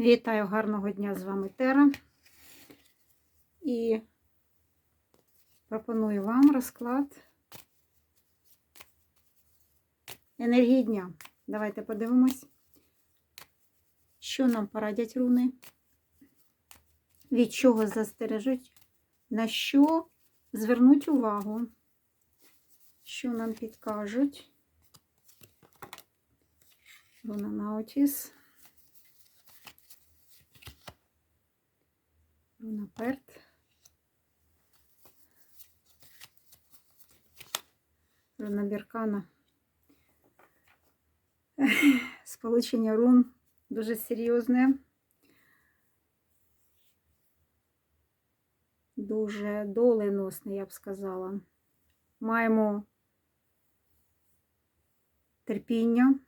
Вітаю гарного дня з вами Тера. І пропоную вам розклад енергії дня. Давайте подивимось, що нам порадять руни, від чого застережуть, на що звернуть увагу, що нам підкажуть. Руна Наутіс. Руна Перт. Руна Біркана. Сполучення рун дуже серйозне. Дуже доленосне, я б сказала. Маємо терпіння.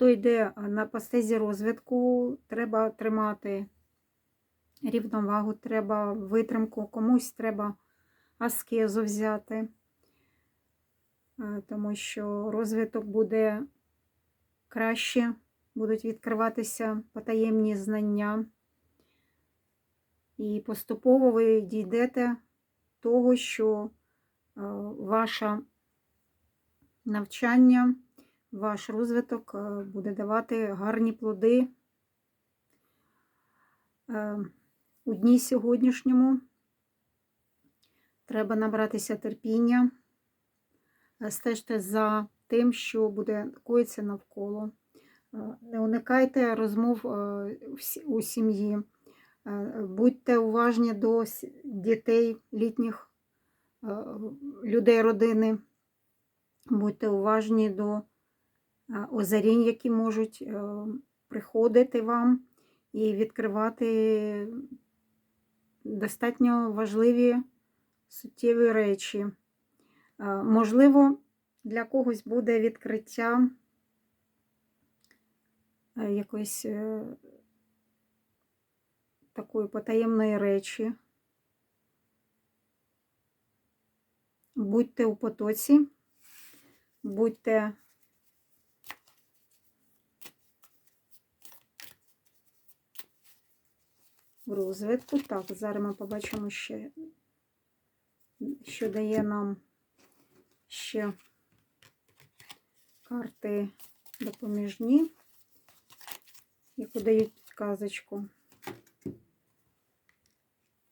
Хто йде на постезі розвитку, треба тримати рівновагу, треба витримку, комусь треба аскезу взяти, тому що розвиток буде краще, будуть відкриватися потаємні знання. І поступово ви дійдете того, що ваше навчання ваш розвиток буде давати гарні плоди у дні сьогоднішньому. Треба набратися терпіння, стежте за тим, що буде коїться навколо. Не уникайте розмов у сім'ї, будьте уважні до дітей, літніх людей родини, будьте уважні до озарінь, які можуть приходити вам і відкривати достатньо важливі суттєві речі. Можливо, для когось буде відкриття якоїсь такої потаємної речі. Будьте у потоці, будьте в розвитку. Так, зараз ми побачимо ще, що дає нам ще карти допоміжні, яку дають казочку.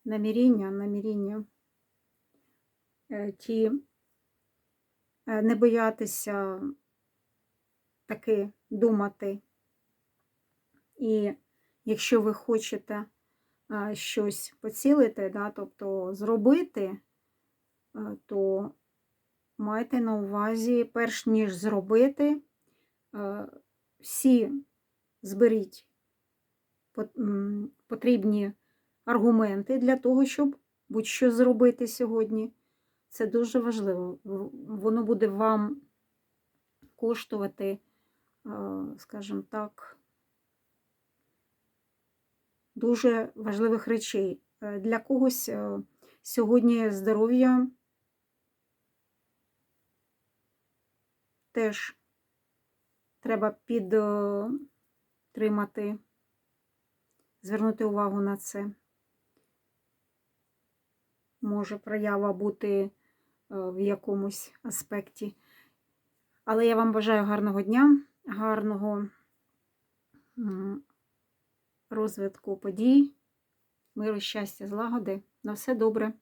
Наміріння, наміріння. Ті не боятися таки думати. І якщо ви хочете щось поцілити, да, тобто зробити, то майте на увазі, перш ніж зробити, всі зберіть потрібні аргументи для того, щоб будь-що зробити сьогодні. Це дуже важливо. Воно буде вам коштувати, скажімо так, дуже важливих речей. Для когось сьогодні здоров'я теж треба підтримати, звернути увагу на це. Може проява бути в якомусь аспекті. Але я вам бажаю гарного дня, гарного розвитку подій, миру, щастя, злагоди. На все добре.